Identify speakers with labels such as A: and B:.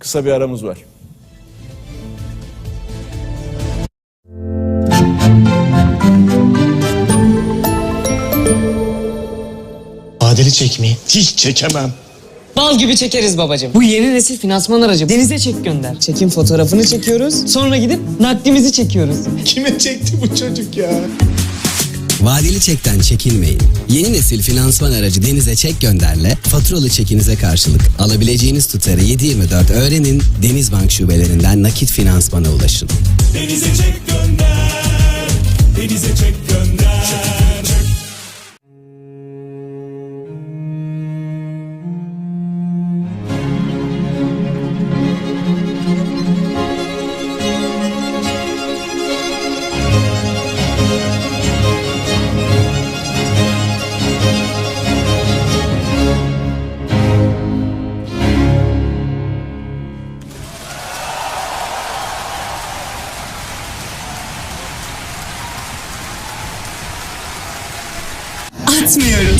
A: Kısa bir aramız var.
B: Vadeli çekmeyi hiç çekemem.
C: Bal gibi çekeriz babacığım. Bu yeni nesil finansman aracı. Denize çek gönder. Çekin fotoğrafını çekiyoruz. Sonra gidip nakdimizi çekiyoruz.
B: Kime çekti bu çocuk ya?
D: Vadeli çekten çekinmeyin. Yeni nesil finansman aracı Denize Çek Gönder'le faturalı çekinize karşılık alabileceğiniz tutarı 7/24 öğrenin. Denizbank şubelerinden nakit finansmana ulaşın.
E: Denize çek gönder Denize
F: Atmıyoruz.